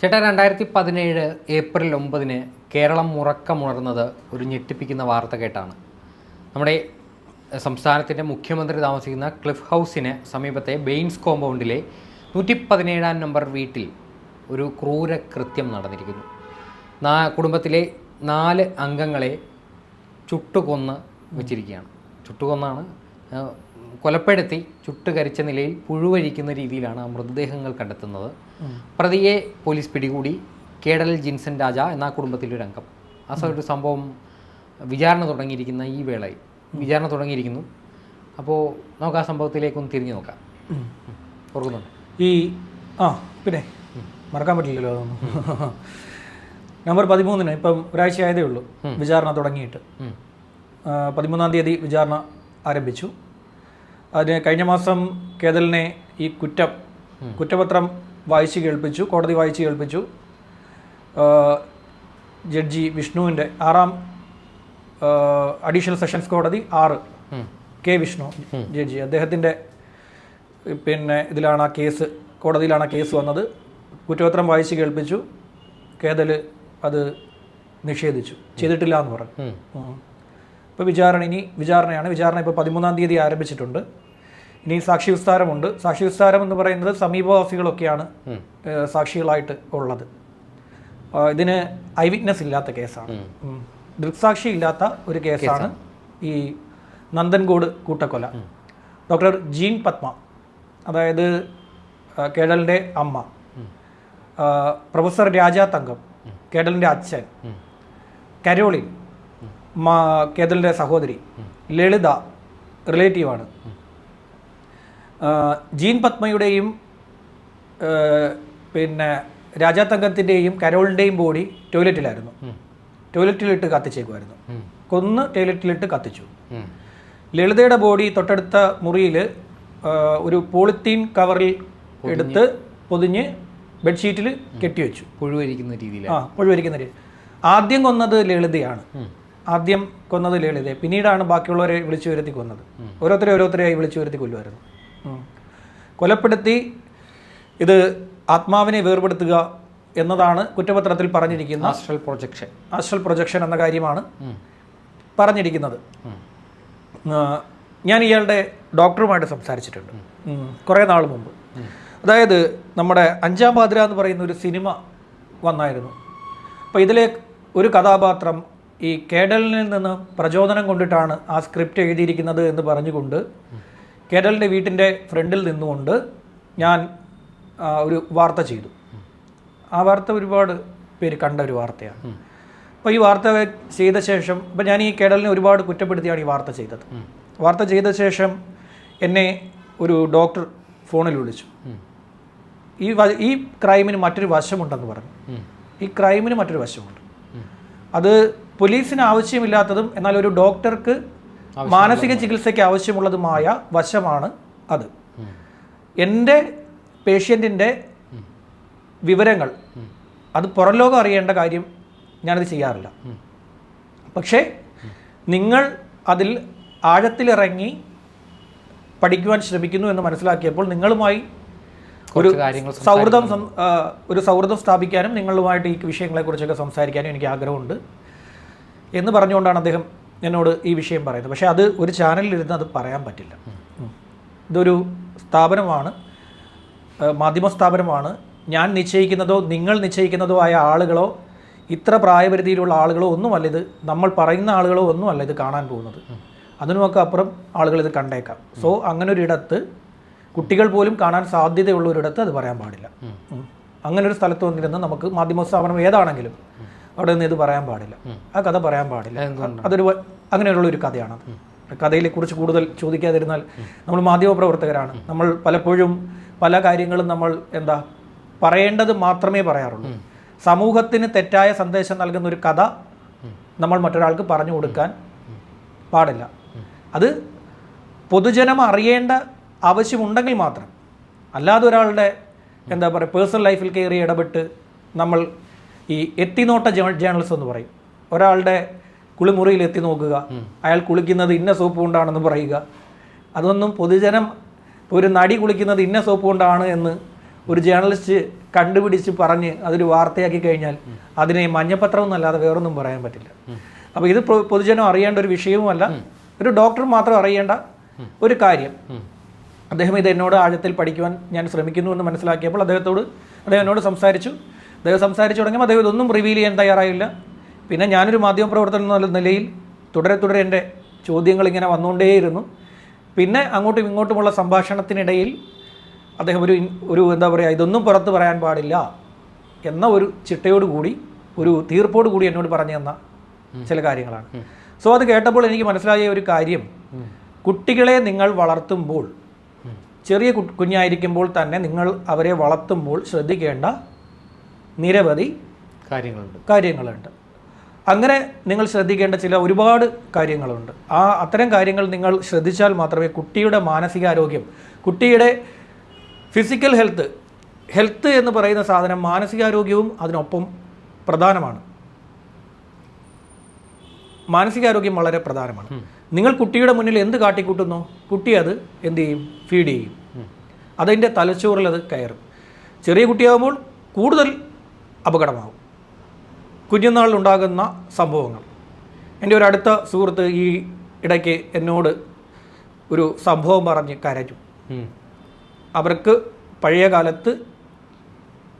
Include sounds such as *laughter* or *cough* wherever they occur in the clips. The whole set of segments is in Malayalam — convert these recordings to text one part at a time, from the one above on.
ചേട്ടാ രണ്ടായിരത്തി പതിനേഴ് ഏപ്രിൽ ഒമ്പതിന് കേരളം ഉറക്കമുണർന്നത് ഒരു ഞെട്ടിപ്പിക്കുന്ന വാർത്ത കേട്ടാണ്. നമ്മുടെ സംസ്ഥാനത്തിന്റെ മുഖ്യമന്ത്രി താമസിക്കുന്ന ക്ലിഫ് ഹൗസിന് സമീപത്തെ ബെയിൻസ് കോമ്പൗണ്ടിലെ നൂറ്റി പതിനേഴാം നമ്പർ വീട്ടിൽ ഒരു ക്രൂര കൃത്യം നടന്നിരിക്കുന്നു. നാ കുടുംബത്തിലെ നാല് അംഗങ്ങളെ ചുട്ടുകൊന്ന് വെച്ചിരിക്കുകയാണ്. ചുട്ടുകൊന്നാണ്. കൊലപ്പെടുത്തി ചുട്ടുകരിച്ച നിലയിൽ പുഴുവഴിക്കുന്ന രീതിയിലാണ് മൃതദേഹങ്ങൾ കണ്ടെത്തുന്നത്. പ്രതിയെ പോലീസ് പിടികൂടി. കേടൽ ജിൻസൺ രാജ എന്ന കുടുംബത്തിലെ ഒരു അംഗം. ആ സമയത്ത് ഒരു സംഭവം വിചാരണ തുടങ്ങിയിരിക്കുന്ന ഈ വേളയിൽ. വിചാരണ തുടങ്ങിയിരിക്കുന്നു. അപ്പോൾ നമുക്ക് ആ സംഭവത്തിലേക്കൊന്ന് തിരിഞ്ഞു നോക്കാം. ഓർക്കുന്നുണ്ട്? ഈ ആ പിന്നെ മറക്കാൻ പറ്റില്ലല്ലോ അതൊന്നും. *laughs* നവംബർ പതിമൂന്നിന് ഇപ്പം ഒരാഴ്ച ആയതേ ഉള്ളൂ വിചാരണ തുടങ്ങിയിട്ട്. പതിമൂന്നാം തീയതി വിചാരണ ആരംഭിച്ചു. അതിന് കഴിഞ്ഞ മാസം കേതലിനെ ഈ കുറ്റം കുറ്റപത്രം വായിച്ച് കേൾപ്പിച്ചു കോടതി വായിച്ച് കേൾപ്പിച്ചു. ജഡ്ജി വിഷ്ണുവിന്റെ ആറാം അഡീഷണൽ സെഷൻസ് കോടതി ആറ്. കെ വിഷ്ണു ജഡ്ജി. അദ്ദേഹത്തിന്റെ പിന്നെ ഇതിലാണ് ആ കേസ് കോടതിയിലാണ് ആ കേസ് വന്നത്. കുറ്റപത്രം വായിച്ച് കേൾപ്പിച്ചു. കേതൽ അത് നിഷേധിച്ചു. ചെയ്തിട്ടില്ല എന്ന് പറഞ്ഞു. ഇപ്പോൾ വിചാരണ ഇനി വിചാരണയാണ്. വിചാരണ ഇപ്പോൾ പതിമൂന്നാം തീയതി ആരംഭിച്ചിട്ടുണ്ട്. ഇനി സാക്ഷി വിസ്താരമുണ്ട്. സാക്ഷി വിസ്താരം എന്ന് പറയുന്നത് സമീപവാസികളൊക്കെയാണ് സാക്ഷികളായിട്ട് ഉള്ളത്. ഇതിന് ഐ വിറ്റ്നസ് ഇല്ലാത്ത കേസാണ്. ദൃക്സാക്ഷി ഇല്ലാത്ത ഒരു കേസാണ് ഈ നന്ദൻകോട് കൂട്ടക്കൊല. ഡോക്ടർ ജീൻ പത്മ അതായത് കേഡലിന്റെ അമ്മ. പ്രൊഫസർ രാജാ തങ്കം കേഡലിന്റെ അച്ഛൻ. കരോളിൻ കേതലിന്റെ സഹോദരി. ലളിത റിലേറ്റീവാണ്. ജീൻ പത്മയുടെയും പിന്നെ രാജാ തങ്കത്തിന്റെയും കരോളിന്റെയും ബോഡി ടോയ്ലറ്റിലായിരുന്നു. ടോയ്ലറ്റിലിട്ട് കത്തിച്ചേക്കുമായിരുന്നു. കൊന്ന് ടോയ്ലറ്റിലിട്ട് കത്തിച്ചു. ലളിതയുടെ ബോഡി തൊട്ടടുത്ത മുറിയിൽ ഒരു പോളിത്തീൻ കവറിൽ എടുത്ത് പൊതിഞ്ഞ് ബെഡ്ഷീറ്റിൽ കെട്ടിവെച്ചു. പുഴുവരിക്കുന്ന രീതിയിൽ ആ പുഴുവരിക്കുന്ന രീതി. ആദ്യം കൊന്നത് ലളിതയാണ്. ആദ്യം കൊന്നത് ലളിതയെ. പിന്നീടാണ് ബാക്കിയുള്ളവരെ വിളിച്ചു വരുത്തി കൊന്നത് ഓരോരുത്തരെ ഓരോരുത്തരെയായി വിളിച്ചു വരുത്തി കൊല്ലുമായിരുന്നു. കൊലപ്പെടുത്തി ഇത് ആത്മാവിനെ വേർപെടുത്തുക എന്നതാണ് കുറ്റപത്രത്തിൽ പറഞ്ഞിരിക്കുന്ന ആസ്ട്രൽ പ്രൊജക്ഷൻ ആസ്ട്രൽ പ്രൊജക്ഷൻ എന്ന കാര്യമാണ് പറഞ്ഞിരിക്കുന്നത്. ഞാൻ ഇയാളുടെ ഡോക്ടറുമായിട്ട് സംസാരിച്ചിട്ടുണ്ട്. കുറേ നാൾ മുമ്പ്. അതായത് നമ്മുടെ അഞ്ചാം പാതിര എന്ന് പറയുന്ന ഒരു സിനിമ വന്നായിരുന്നു. അപ്പോൾ ഇതിലെ ഒരു കഥാപാത്രം ഈ കേഡലിൽ നിന്ന് പ്രചോദനം കൊണ്ടിട്ടാണ് ആ സ്ക്രിപ്റ്റ് എഴുതിയിരിക്കുന്നത് എന്ന് പറഞ്ഞുകൊണ്ട് കേഡലിന്റെ വീട്ടിന്റെ ഫ്രണ്ടിൽ നിന്നുകൊണ്ട് ഞാൻ ഒരു വാർത്ത ചെയ്തു. ആ വാർത്ത ഒരുപാട് പേര് കണ്ട ഒരു വാർത്തയാണ്. അപ്പോൾ ഈ വാർത്ത ചെയ്ത ശേഷം ഇപ്പം ഞാൻ ഈ കേഡലിനെ ഒരുപാട് കുറ്റപ്പെടുത്തിയാണ് ഈ വാർത്ത ചെയ്തത്. വാർത്ത ചെയ്ത ശേഷം എന്നെ ഒരു ഡോക്ടർ ഫോണിൽ വിളിച്ചു. ഈ വ- ഈ ക്രൈമിന് മറ്റൊരു വശമുണ്ടെന്ന് പറഞ്ഞു. ഈ ക്രൈമിന് മറ്റൊരു വശമുണ്ട്. അത് പോലീസിന് ആവശ്യമില്ലാത്തതും എന്നാൽ ഒരു ഡോക്ടർക്ക് മാനസിക ചികിത്സയ്ക്ക് ആവശ്യമുള്ളതുമായ വശമാണ് അത്. എന്റെ പേഷ്യന്റിന്റെ വിവരങ്ങൾ അത് പുറംലോകം അറിയേണ്ട കാര്യം ഞാനത് ചെയ്യാറില്ല. പക്ഷേ നിങ്ങൾ അതിൽ ആഴത്തിലിറങ്ങി പഠിക്കുവാൻ ശ്രമിക്കുന്നു എന്ന് മനസ്സിലാക്കിയപ്പോൾ നിങ്ങളുമായി ഒരു സൗഹൃദം ഒരു സൗഹൃദം സ്ഥാപിക്കാനും നിങ്ങളുമായിട്ട് ഈ വിഷയങ്ങളെക്കുറിച്ചൊക്കെ സംസാരിക്കാനും എനിക്ക് ആഗ്രഹമുണ്ട് എന്ന് പറഞ്ഞുകൊണ്ടാണ് അദ്ദേഹം എന്നോട് ഈ വിഷയം പറയുന്നത് പക്ഷേ അത് ഒരു ചാനലിലിരുന്ന് അത് പറയാൻ പറ്റില്ല. ഇതൊരു സ്ഥാപനമാണ് മാധ്യമ സ്ഥാപനമാണ്. ഞാൻ നിശ്ചയിക്കുന്നതോ നിങ്ങൾ നിശ്ചയിക്കുന്നതോ ആയ ആളുകളോ ഇത്ര പ്രായപരിധിയിലുള്ള ആളുകളോ ഒന്നുമല്ല ഇത് നമ്മൾ പറയുന്ന ആളുകളോ ഒന്നുമല്ല ഇത് കാണാൻ പോകുന്നത്. അതിനുമൊക്കെ അപ്പുറം ആളുകൾ ഇത് കണ്ടേക്കാം. സോ അങ്ങനെ ഒരിടത്ത് കുട്ടികൾ പോലും കാണാൻ സാധ്യതയുള്ള ഒരിടത്ത് അത് പറയാൻ പാടില്ല. അങ്ങനെ ഒരു സ്ഥലത്ത് വന്നിരുന്ന് നമുക്ക് മാധ്യമ സ്ഥാപനം ഏതാണെങ്കിലും അവിടെ നിന്ന് ഇത് പറയാൻ പാടില്ല. ആ കഥ പറയാൻ പാടില്ല. അതൊരു അങ്ങനെയുള്ള ഒരു കഥയാണ് കഥയിലെ കുറിച്ച് കൂടുതൽ ചോദിക്കാതിരുന്നാൽ നമ്മൾ മാധ്യമ പ്രവർത്തകരാണ് നമ്മൾ പലപ്പോഴും പല കാര്യങ്ങളും നമ്മൾ എന്താ പറയേണ്ടത് മാത്രമേ പറയാറുള്ളൂ. സമൂഹത്തിന് തെറ്റായ സന്ദേശം നൽകുന്ന ഒരു കഥ നമ്മൾ മറ്റൊരാൾക്ക് പറഞ്ഞു കൊടുക്കാൻ പാടില്ല. അത് പൊതുജനം അറിയേണ്ട ആവശ്യമുണ്ടെങ്കിൽ മാത്രം. അല്ലാതെ ഒരാളുടെ എന്താ പറയുക പേഴ്സണൽ ലൈഫിൽ കയറി ഇടപെട്ട് നമ്മൾ ഈ എത്തിനോട്ട ജേണലിസം എന്ന് പറയും. ഒരാളുടെ കുളിമുറിയിൽ എത്തി നോക്കുക. അയാൾ കുളിക്കുന്നത് ഇന്ന സോപ്പ് കൊണ്ടാണെന്ന് പറയുക. അതൊന്നും പൊതുജനം ഒരു നടി കുളിക്കുന്നത് ഇന്ന സോപ്പ് കൊണ്ടാണ് എന്ന് ഒരു ജേർണലിസ്റ്റ് കണ്ടുപിടിച്ച് പറഞ്ഞ് അതൊരു വാർത്തയാക്കി കഴിഞ്ഞാൽ അതിനെ മഞ്ഞപ്പത്രം എന്നല്ലാതെ വേറൊന്നും പറയാൻ പറ്റില്ല. അപ്പോൾ ഇത് പൊതുജനം അറിയേണ്ട ഒരു വിഷയവുമല്ല. ഒരു ഡോക്ടർ മാത്രം അറിയേണ്ട ഒരു കാര്യം. അദ്ദേഹം ഇത് എന്നോട് ആഴത്തിൽ പഠിക്കുവാൻ ഞാൻ ശ്രമിക്കുന്നു എന്ന് മനസ്സിലാക്കിയപ്പോൾ അദ്ദേഹത്തോട് അദ്ദേഹം എന്നോട് സംസാരിച്ചു. അദ്ദേഹം സംസാരിച്ചു തുടങ്ങിയപ്പോൾ അദ്ദേഹം ഇതൊന്നും റിവീൽ ചെയ്യാൻ തയ്യാറായില്ല. പിന്നെ ഞാനൊരു മാധ്യമപ്രവർത്തനം എന്നുള്ള നിലയിൽ തുടരെ തുടരെ എന്റെ ചോദ്യങ്ങൾ ഇങ്ങനെ വന്നുകൊണ്ടേയിരുന്നു. പിന്നെ അങ്ങോട്ടും ഇങ്ങോട്ടുമുള്ള സംഭാഷണത്തിനിടയിൽ അദ്ദേഹം ഒരു ഒരു എന്താ പറയുക ഇതൊന്നും പുറത്ത് പറയാൻ പാടില്ല എന്ന ഒരു ചിട്ടയോട് കൂടി ഒരു തീർപ്പോട് കൂടി എന്നോട് പറഞ്ഞു തന്ന ചില കാര്യങ്ങളാണ്. സോ അത് കേട്ടപ്പോൾ എനിക്ക് മനസ്സിലായ ഒരു കാര്യം. കുട്ടികളെ നിങ്ങൾ വളർത്തുമ്പോൾ ചെറിയ കുഞ്ഞായിരിക്കുമ്പോൾ തന്നെ നിങ്ങൾ അവരെ വളർത്തുമ്പോൾ ശ്രദ്ധിക്കേണ്ട നിരവധി കാര്യങ്ങളുണ്ട്. കാര്യങ്ങളുണ്ട്. അങ്ങനെ നിങ്ങൾ ശ്രദ്ധിക്കേണ്ട ചില ഒരുപാട് കാര്യങ്ങളുണ്ട്. ആ അത്തരം കാര്യങ്ങൾ നിങ്ങൾ ശ്രദ്ധിച്ചാൽ മാത്രമേ കുട്ടിയുടെ മാനസികാരോഗ്യം കുട്ടിയുടെ ഫിസിക്കൽ ഹെൽത്ത് ഹെൽത്ത് എന്ന് പറയുന്ന സാധനം മാനസികാരോഗ്യവും അതിനൊപ്പം പ്രധാനമാണ്. മാനസികാരോഗ്യം വളരെ പ്രധാനമാണ്. നിങ്ങൾ കുട്ടിയുടെ മുന്നിൽ എന്ത് കാട്ടിക്കൂട്ടുന്നു? കുട്ടി അത് എന്ത് ചെയ്യും? ഫീഡ് ചെയ്യും. അതിന്റെ തലച്ചോറിൽ അത് കയറും. ചെറിയ കുട്ടിയാകുമ്പോൾ കൂടുതൽ അപകടമാകും കുഞ്ഞുനാളിലുണ്ടാകുന്ന സംഭവങ്ങൾ. എന്റെ ഒരു അടുത്ത സുഹൃത്ത് ഈ ഇടയ്ക്ക് എന്നോട് ഒരു സംഭവം പറഞ്ഞ് കരഞ്ഞു. അവർക്ക് പഴയ കാലത്ത്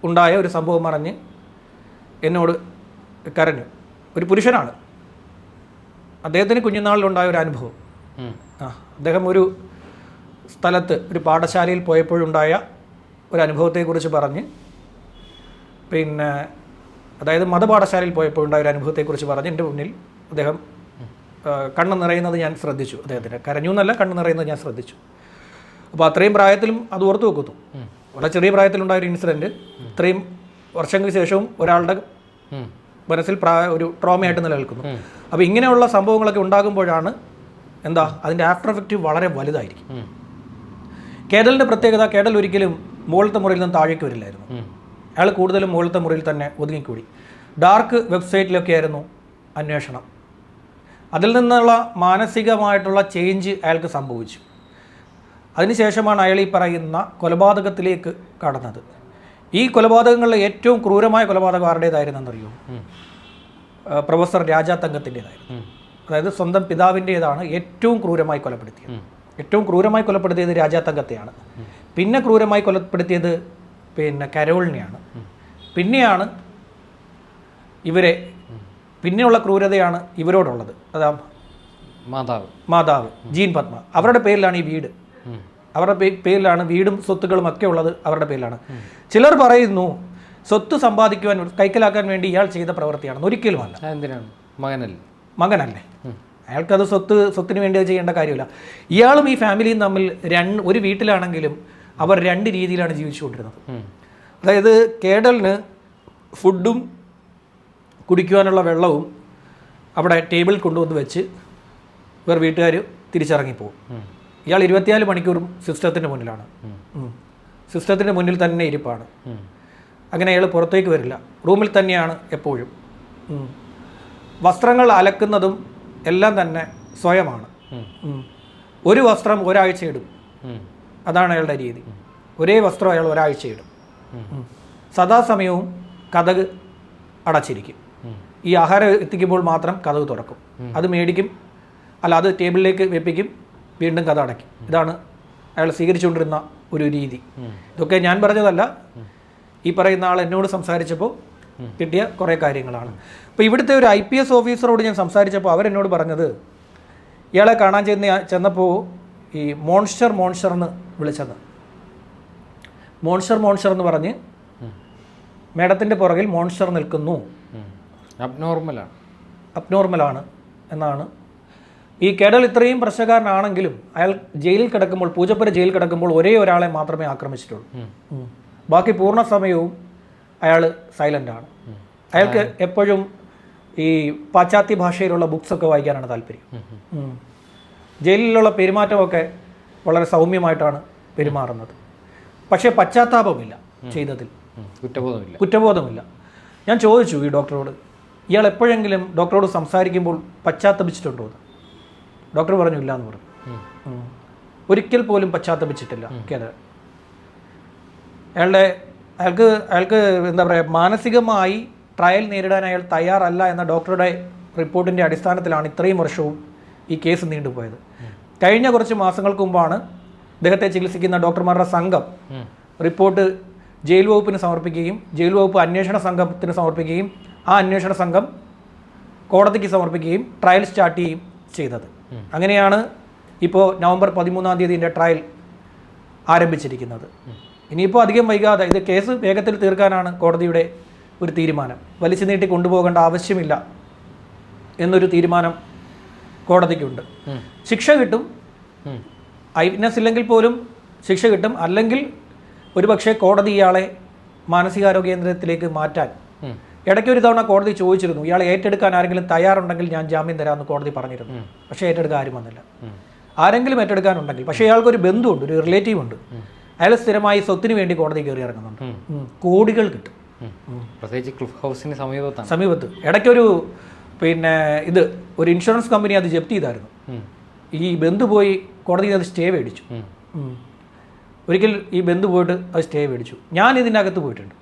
ഉണ്ടായ ഒരു സംഭവം പറഞ്ഞ് എന്നോട് കരഞ്ഞു. ഒരു പുരുഷനാണ്. അദ്ദേഹത്തിന് കുഞ്ഞുനാളിലുണ്ടായ ഒരു അനുഭവം. ആ അദ്ദേഹം ഒരു സ്ഥലത്ത് ഒരു പാഠശാലയിൽ പോയപ്പോഴുണ്ടായ ഒരു അനുഭവത്തെക്കുറിച്ച് പറഞ്ഞ് പിന്നെ അതായത് മതപാഠശാലയിൽ പോയപ്പോൾ ഉണ്ടായ ഒരു അനുഭവത്തെക്കുറിച്ച് പറഞ്ഞ് എന്റെ മുന്നിൽ അദ്ദേഹം കണ്ണ് നിറയുന്നത് ഞാൻ ശ്രദ്ധിച്ചു അദ്ദേഹത്തിന്. കരഞ്ഞു എന്നല്ല കണ്ണ് നിറയുന്നത് ഞാൻ ശ്രദ്ധിച്ചു. അപ്പോൾ അത്രയും പ്രായത്തിലും അത് ഓർത്തു വെക്കുന്നു. വളരെ ചെറിയ പ്രായത്തിലുണ്ടായ ഒരു ഇൻസിഡന്റ്. ഇത്രയും വർഷങ്ങൾക്ക് ശേഷവും ഒരാളുടെ. മനസ്സിൽ പ്രായ ഒരു ട്രോമയായിട്ട് നിലനിൽക്കുന്നു. അപ്പോൾ ഇങ്ങനെയുള്ള സംഭവങ്ങളൊക്കെ ഉണ്ടാകുമ്പോഴാണ് എന്താ അതിന്റെ ആഫ്റ്റർ എഫക്റ്റ് വളരെ വലുതായിരിക്കും. കേഡലിന്റെ പ്രത്യേകത കേഡൽ ഒരിക്കലും മുകളിലത്തെ മുറിയിൽ നിന്ന് താഴേക്ക് വരില്ലായിരുന്നു. അയാൾ കൂടുതലും മുകളിലത്തെ മുറിയിൽ തന്നെ ഒതുങ്ങിക്കൂടി. ഡാർക്ക് വെബ്സൈറ്റിലൊക്കെ ആയിരുന്നു അന്വേഷണം. അതിൽ നിന്നുള്ള മാനസികമായിട്ടുള്ള ചേഞ്ച് അയാൾക്ക് സംഭവിച്ചു. അതിനുശേഷമാണ് അയാൾ ഈ പറയുന്ന കൊലപാതകത്തിലേക്ക് കടന്നത്. ഈ കൊലപാതകങ്ങളിലെ ഏറ്റവും ക്രൂരമായ കൊലപാതകം ആരുടേതായിരുന്നെന്നറിയോ. പ്രൊഫസർ രാജാ തങ്കത്തിന്റെതായിരുന്നു അതായത് സ്വന്തം പിതാവിന്റേതാണ് ഏറ്റവും ക്രൂരമായി കൊലപ്പെടുത്തിയത്. ഏറ്റവും ക്രൂരമായി കൊലപ്പെടുത്തിയത് രാജാ തങ്കത്തെയാണ് പിന്നെ ക്രൂരമായി കൊലപ്പെടുത്തിയത് പിന്നെ കരോളിനെയാണ്. പിന്നെയാണ് ഇവരെ. പിന്നെയുള്ള ക്രൂരതയാണ് ഇവരോടുള്ളത്. അതാ മാതാവ്. മാതാവ് ജീൻ പത്മ. അവരുടെ പേരിലാണ് ഈ വീട്. അവരുടെ പേരിലാണ് വീടും സ്വത്തുക്കളും ഒക്കെ ഉള്ളത് അവരുടെ പേരിലാണ്. ചിലർ പറയുന്നു സ്വത്ത് സമ്പാദിക്കുവാൻ കൈക്കലാക്കാൻ വേണ്ടി ഇയാൾ ചെയ്ത പ്രവൃത്തിയാണെന്ന്. ഒരിക്കലുമല്ല അല്ല. മകനല്ലേ? മകനല്ലേ. അയാൾക്കത് സ്വത്ത് സ്വത്തിന് വേണ്ടി അത് ചെയ്യേണ്ട കാര്യമില്ല. ഇയാളും ഈ ഫാമിലിയും തമ്മിൽ രണ്ട് ഒരു വീട്ടിലാണെങ്കിലും അവർ രണ്ട് രീതിയിലാണ് ജീവിച്ചുകൊണ്ടിരുന്നത്. അതായത് കേഡലിന് ഫുഡും കുടിക്കുവാനുള്ള വെള്ളവും അവിടെ ടേബിളിൽ കൊണ്ടുവന്ന് വെച്ച് ഇവർ വീട്ടുകാർ തിരിച്ചിറങ്ങിപ്പോകും. ഇയാൾ ഇരുപത്തിനാല് മണിക്കൂറും സിസ്റ്റത്തിന്റെ മുന്നിലാണ്. സിസ്റ്റത്തിന്റെ മുന്നിൽ തന്നെ ഇരിപ്പാണ്. അങ്ങനെ അയാൾ പുറത്തേക്ക് വരില്ല. റൂമിൽ തന്നെയാണ് എപ്പോഴും. വസ്ത്രങ്ങൾ അലക്കുന്നതും എല്ലാം തന്നെ സ്വയമാണ്. ഒരു വസ്ത്രം ഒരാഴ്ച ഇടും. അതാണ് അയാളുടെ രീതി. ഒരേ വസ്ത്രം അയാൾ ഒരാഴ്ച ഇടും. സദാസമയവും കഥക് അടച്ചിരിക്കും. ഈ ആഹാരം എത്തിക്കുമ്പോൾ മാത്രം കഥക് തുറക്കും. അത് മേടിക്കും. അല്ല അത് ടേബിളിലേക്ക് വെപ്പിക്കും. വീണ്ടും കഥ അടയ്ക്കും. ഇതാണ് അയാൾ സ്വീകരിച്ചുകൊണ്ടിരുന്ന ഒരു രീതി. ഇതൊക്കെ ഞാൻ പറഞ്ഞതല്ല. ഈ പറയുന്ന ആൾ എന്നോട് സംസാരിച്ചപ്പോൾ കിട്ടിയ കുറേ കാര്യങ്ങളാണ്. അപ്പോൾ ഇവിടുത്തെ ഒരു ഐ പി എസ് ഓഫീസറോട് ഞാൻ സംസാരിച്ചപ്പോൾ അവരെന്നോട് പറഞ്ഞത് ഇയാളെ കാണാൻ ചെന്ന് ചെന്നപ്പോൾ ഈ മോൺസ്റ്റർ മോൺസ്റ്റർ എന്ന് വിളിച്ചത്. മോൺസ്റ്റർ മോൺസ്റ്റർ എന്ന് പറഞ്ഞ്. മേഡത്തിന്റെ പുറകിൽ മോൺസ്റ്റർ നിൽക്കുന്നു. അബ്നോർമലാണ്. അബ്നോർമലാണ് എന്നാണ്. ഈ കേഡൽ ഇത്രയും പ്രശ്നക്കാരനാണെങ്കിലും അയാൾ ജയിലിൽ കിടക്കുമ്പോൾ പൂജപ്പുര ജയിലിൽ കിടക്കുമ്പോൾ ഒരേ ഒരാളെ മാത്രമേ ആക്രമിച്ചിട്ടുള്ളൂ. ബാക്കി പൂർണ സമയവും അയാൾ സൈലന്റ് ആണ്. അയാൾക്ക് എപ്പോഴും ഈ പാശ്ചാത്യ ഭാഷയിലുള്ള ബുക്സൊക്കെ വായിക്കാനാണ് താല്പര്യം. ജയിലിലുള്ള പെരുമാറ്റമൊക്കെ വളരെ സൗമ്യമായിട്ടാണ് പെരുമാറുന്നത്. പക്ഷേ പശ്ചാത്താപമില്ല ചെയ്തതിൽ. കുറ്റബോധമില്ല. കുറ്റബോധമില്ല. ഞാൻ ചോദിച്ചു ഈ ഡോക്ടറോട് ഇയാൾ എപ്പോഴെങ്കിലും ഡോക്ടറോട് സംസാരിക്കുമ്പോൾ പശ്ചാത്തപിച്ചിട്ടുണ്ടോ എന്ന്? ഡോക്ടർ പറഞ്ഞു ഇല്ല എന്ന് പറഞ്ഞു. ഒരിക്കൽ പോലും പശ്ചാത്തപിച്ചിട്ടില്ല കേരള. അയാളുടെ അയാൾക്ക് അയാൾക്ക് എന്താ പറയുക മാനസികമായി ട്രയൽ നേരിടാൻ അയാൾ തയ്യാറല്ല എന്ന ഡോക്ടറുടെ റിപ്പോർട്ടിന്റെ അടിസ്ഥാനത്തിലാണ് ഇത്രയും വർഷവും ഈ കേസ് നീണ്ടുപോയത്. കഴിഞ്ഞ കുറച്ച് മാസങ്ങൾക്ക് മുമ്പാണ് ഇദ്ദേഹത്തെ ചികിത്സിക്കുന്ന ഡോക്ടർമാരുടെ സംഘം റിപ്പോർട്ട് ജയിൽ വകുപ്പിന് സമർപ്പിക്കുകയും ജയിൽ വകുപ്പ് അന്വേഷണ സംഘത്തിന് സമർപ്പിക്കുകയും ആ അന്വേഷണ സംഘം കോടതിക്ക് സമർപ്പിക്കുകയും ട്രയൽ സ്റ്റാർട്ട് ചെയ്യുകയും ചെയ്തത്. അങ്ങനെയാണ് ഇപ്പോൾ നവംബർ പതിമൂന്നാം തീയതിന്റെ ട്രയൽ ആരംഭിച്ചിരിക്കുന്നത്. ഇനിയിപ്പോൾ അധികം വൈകാതെ ഇത് കേസ് വേഗത്തിൽ തീർക്കാനാണ് കോടതിയുടെ ഒരു തീരുമാനം. വലിച്ചു നീട്ടി കൊണ്ടുപോകേണ്ട ആവശ്യമില്ല എന്നൊരു തീരുമാനം കോടതിക്കുണ്ട്. ശിക്ഷ കിട്ടും. ഉം. വിറ്റ്നസ് ഇല്ലെങ്കിൽ പോലും ശിക്ഷ കിട്ടും. അല്ലെങ്കിൽ ഒരുപക്ഷെ കോടതി ഇയാളെ മാനസികാരോഗ്യ കേന്ദ്രത്തിലേക്ക് മാറ്റാൻ. ഇടയ്ക്ക് ഒരു തവണ കോടതി ചോദിച്ചിരുന്നു ഇയാളെ ഏറ്റെടുക്കാൻ ആരെങ്കിലും തയ്യാറുണ്ടെങ്കിൽ ഞാൻ ജാമ്യം തരാമെന്ന് കോടതി പറഞ്ഞിരുന്നു. പക്ഷേ ഏറ്റെടുക്കാൻ ആരും വന്നില്ല. ആരെങ്കിലും ഏറ്റെടുക്കാനുണ്ടെങ്കിൽ പക്ഷേ ഇയാൾക്കൊരു ബന്ധുണ്ട് ഒരു റിലേറ്റീവ് ഉണ്ട്. അയാൾ സ്ഥിരമായി സ്വത്തിന് വേണ്ടി കോടതി കയറി ഇറങ്ങുന്നുണ്ട്. കോടികൾ കിട്ടും. പ്രത്യേകിച്ച് ക്ലിഫ് ഹൗസിന് സമീപത്താണ്. സമീപത്ത്. ഇടയ്ക്കൊരു പിന്നെ ഇത് ഒരു ഇൻഷുറൻസ് കമ്പനി അത് ജപ്തി ചെയ്തായിരുന്നു. ഈ ബന്ധു പോയി കോടതിയിൽ അത് സ്റ്റേ മേടിച്ചു. ഒരിക്കൽ ഈ ബന്ധു പോയിട്ട് അത് സ്റ്റേ മേടിച്ചു. ഞാൻ ഇതിന്റെ അകത്ത് പോയിട്ടുണ്ട്.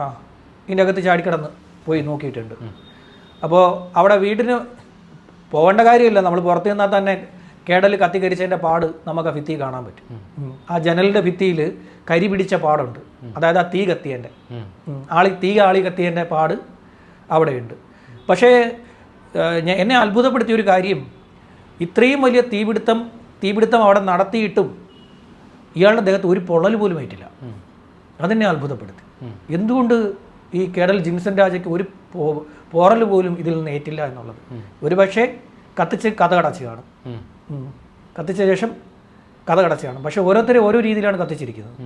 ആ ഇതിന്റെ അകത്ത് ചാടിക്കിടന്ന് പോയി നോക്കിയിട്ടുണ്ട്. അപ്പോൾ അവിടെ വീടിന് പോകേണ്ട കാര്യമില്ല. നമ്മൾ പുറത്തു നിന്നാൽ തന്നെ കേടൽ കത്തിക്കരിച്ചതിന്റെ പാട് നമുക്ക് ആ ഭിത്തി കാണാൻ പറ്റും. ആ ജനലിന്റെ ഭിത്തിയിൽ കരി പിടിച്ച പാടുണ്ട്. അതായത് ആ തീ. ഉം. ആളി തീ ആളി കത്തിയന്റെ പാട് അവിടെയുണ്ട്. പക്ഷേ എന്നെ അത്ഭുതപ്പെടുത്തിയ ഒരു കാര്യം. ഇത്രയും വലിയ തീപിടുത്തം തീപിടുത്തം അവിടെ നടത്തിയിട്ടും ഇയാളുടെ ദേഹത്ത് ഒരു പൊള്ളൽ പോലും ആയിട്ടില്ല. അതെന്നെ അത്ഭുതപ്പെടുത്തി. എന്തുകൊണ്ട് ഈ കേടൽ ജിംസൺ രാജയ്ക്ക് ഒരു പോറൽ പോലും ഇതിൽ നിന്ന് ഏറ്റില്ല എന്നുള്ളത്? ഒരു പക്ഷേ കത്തിച്ച് കഥ കടച്ച് കാണും. കത്തിച്ച ശേഷം കഥ കടച്ച് കാണും. പക്ഷേ ഓരോരുത്തരും ഓരോ രീതിയിലാണ് കത്തിച്ചിരിക്കുന്നത്.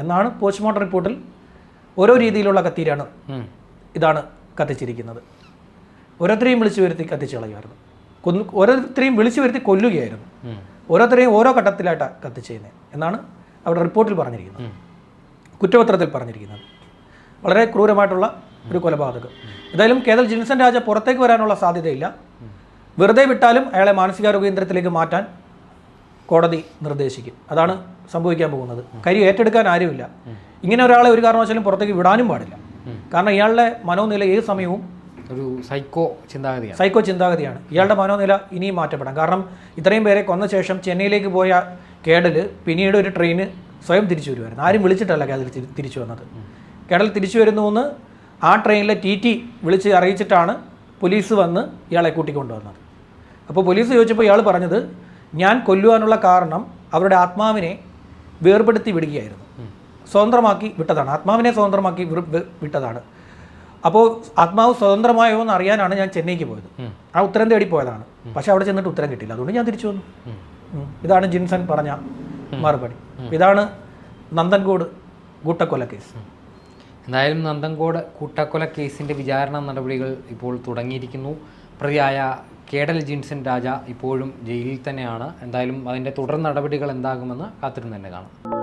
എന്നാണ് പോസ്റ്റ്മോർട്ടം റിപ്പോർട്ടിൽ ഓരോ രീതിയിലുള്ള കത്തിയിലാണ് ഇതാണ് കത്തിച്ചിരിക്കുന്നത്. ഓരോരുത്തരെയും വിളിച്ചു വരുത്തി കത്തിച്ച് കളയുമായിരുന്നു. കൊന്നു ഓരോരുത്തരെയും വിളിച്ചു വരുത്തി കൊല്ലുകയായിരുന്നു. ഓരോരുത്തരെയും ഓരോ ഘട്ടത്തിലായിട്ടാണ് കത്തിച്ചതിനെ എന്നാണ് അവിടെ റിപ്പോർട്ടിൽ പറഞ്ഞിരിക്കുന്നത്. കുറ്റപത്രത്തിൽ പറഞ്ഞിരിക്കുന്നത്. വളരെ ക്രൂരമായിട്ടുള്ള ഒരു കൊലപാതകം. ഏതായാലും കേരള ജിൻസൺ രാജ പുറത്തേക്ക് വരാനുള്ള സാധ്യതയില്ല. വെറുതെ വിട്ടാലും അയാളെ മാനസികാരോഗ്യ കേന്ദ്രത്തിലേക്ക് മാറ്റാൻ കോടതി നിർദ്ദേശിക്കും. അതാണ് സംഭവിക്കാൻ പോകുന്നത്. കരി ഏറ്റെടുക്കാൻ ആരുമില്ല. ഇങ്ങനെ ഒരാളെ ഒരു കാരണവശാലും പുറത്തേക്ക് വിടാനും പാടില്ല. കാരണം ഇയാളുടെ മനോനില ഏത് സമയവും ഒരു സൈക്കോ ചിന്താഗതിയാണ്. സൈക്കോ ചിന്താഗതിയാണ്. ഇയാളുടെ മനോനില ഇനിയും മാറ്റപ്പെടാം. കാരണം ഇത്രയും പേരെ കൊന്ന ശേഷം ചെന്നൈയിലേക്ക് പോയ കേടൽ പിന്നീട് ഒരു ട്രെയിന് സ്വയം തിരിച്ചു വരുമായിരുന്നു. ആരും വിളിച്ചിട്ടല്ല കേഡൽ തിരിച്ചു വന്നത്. കേഡൽ തിരിച്ചു വരുന്നുവെന്ന് ആ ട്രെയിനിലെ ടി ടി വിളിച്ച് അറിയിച്ചിട്ടാണ് പോലീസ് വന്ന് ഇയാളെ കൂട്ടിക്കൊണ്ടുവന്നത് അപ്പോൾ പോലീസ് ചോദിച്ചപ്പോൾ ഇയാൾ പറഞ്ഞത് ഞാൻ കൊല്ലുവാനുള്ള കാരണം അവരുടെ ആത്മാവിനെ വേർപെടുത്തി വിടുകയായിരുന്നു. സ്വതന്ത്രമാക്കി വിട്ടതാണ്. ആത്മാവിനെ സ്വതന്ത്രമാക്കി വിട്ടതാണ്. അപ്പോൾ ആത്മാവ് സ്വതന്ത്രമായോ എന്ന് അറിയാനാണ് ഞാൻ ചെന്നൈക്ക് പോയത്. ആ ഉത്തരം തേടി പോയതാണ് പക്ഷെ അവിടെ ചെന്നിട്ട് ഉത്തരം കിട്ടില്ല അതുകൊണ്ട് ഞാൻ തിരിച്ചു വന്നു. ഇതാണ് ജിൻസൺ പറഞ്ഞ മറുപടി. ഇതാണ് നന്ദൻകോട് കൂട്ടക്കൊല കേസ്. എന്തായാലും നന്ദൻകോട് കൂട്ടക്കൊല കേസിന്റെ വിചാരണ നടപടികൾ ഇപ്പോൾ തുടങ്ങിയിരിക്കുന്നു. പ്രതിയായ കേടൽ ജിൻസൺ രാജ ഇപ്പോഴും ജയിലിൽ തന്നെയാണ്. എന്തായാലും അതിന്റെ തുടർ നടപടികൾ എന്താകുമെന്ന് കാത്തിരുന്ന് തന്നെ കാണാം.